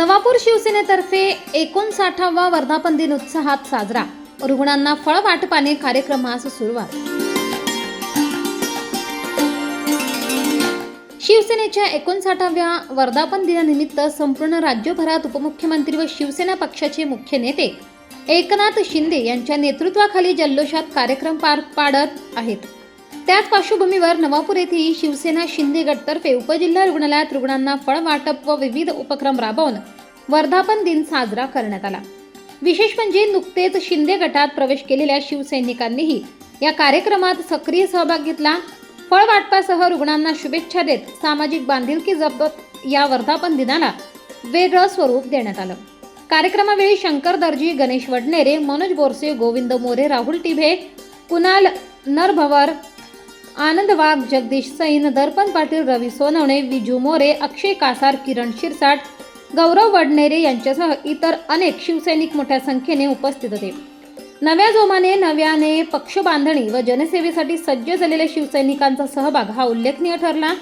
नवापूर शिवसेनेतर्फे एकोणसाठावा वर्धापन दिन उत्साहात साजरा. रुग्णांना फळ वाटपाने कार्यक्रमास सुरुवात. शिवसेनेच्या एकोणसाठाव्या वर्धापन दिनानिमित्त संपूर्ण राज्यभरात उपमुख्यमंत्री व शिवसेना पक्षाचे मुख्य नेते एकनाथ शिंदे यांच्या नेतृत्वाखाली जल्लोषात कार्यक्रम पार पाडत आहेत. त्याच पार्श्वभूमीवर नवापूर येथेही शिवसेना शिंदे गटतर्फे उपजिल्हा रुग्णालयात रुग्णांना फळ वाटप व विविध उपक्रम राबवून वर्धापन दिन साजरा करण्यात आला. विशेष म्हणजे नुकतेच शिंदे गटात प्रवेश केलेल्या शिवसैनिकांनीही या कार्यक्रमात सक्रिय सहभाग घेतला. फळ वाटपासह रुग्णांना शुभेच्छा देत सामाजिक बांधिलकी जपत या वर्धापन दिनाला वेगळं स्वरूप देण्यात आलं. कार्यक्रमावेळी शंकर दर्जी गणेश वडनेरे मनोज बोरसे गोविंद मोरे राहुल टिभे कुणाल नरभवर आनंद वाघ जगदीश सैन दर्पण पाटील रवी सोनवणे विजू मोरे अक्षय कासार किरण शिरसाट गौरव वडनेरे यांच्यासह इतर अनेक शिवसैनिक मोठ्या संख्येने उपस्थित होते. नव्या जोमाने नव्याने पक्ष बांधणी व जनसेवेसाठी सज्ज झालेल्या शिवसैनिकांचा सहभाग हा उल्लेखनीय ठरला.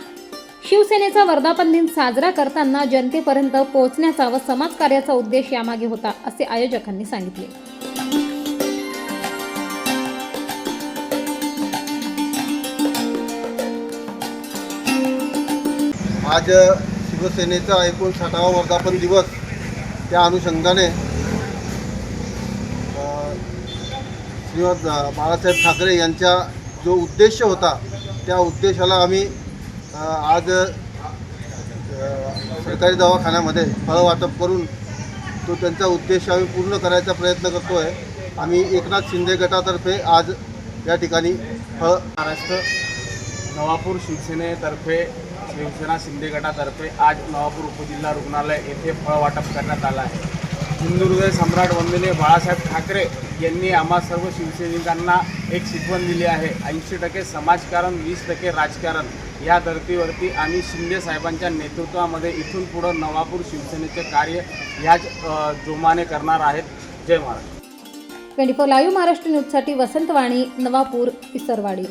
शिवसेनेचा वर्धापन दिन साजरा करताना जनतेपर्यंत पोहोचण्याचा व समाजकार्याचा उद्देश यामागे होता असे आयोजकांनी सांगितले. आज शिवसेनेचा एकोणसाठावा वर्धापन दिवस त्या अनुषंगाने श्रीमद बाळासाहेब ठाकरे यांचा जो उद्देश होता त्या उद्देशाला आम्ही आज सरकारी दवाखान्यामध्ये फळं वाटप करून तो त्यांचा उद्देश आम्ही पूर्ण करायचा प्रयत्न करतो आहे आम्ही एकनाथ शिंदे गटातर्फे आज या ठिकाणी फळ महाराष्ट्र नवापूर शिवसेनेतर्फे शिवसेना शिंदे गटातर्फे आज नवापूर उपजिल्हा रुग्णालय येथे फळ वाटप करण्यात आलं आहे. हिंदू हृदय सम्राट वंदने बाळासाहेब ठाकरे यांनी आम्हा सर्व शिवसैनिकांना एक शिकवण दिली आहे. ऐंशी टक्के समाजकारण वीस टक्के राजकारण या धर्तीवरती आम्ही शिंदे साहेबांच्या नेतृत्वामध्ये इथून पुढं नवापूर शिवसेनेचे कार्य ह्याच जोमाने करणार आहेत. जय Maharashtra. Twenty four live Maharashtra न्यूजसाठी वसंतवाणी नवापूर पिसरवाडी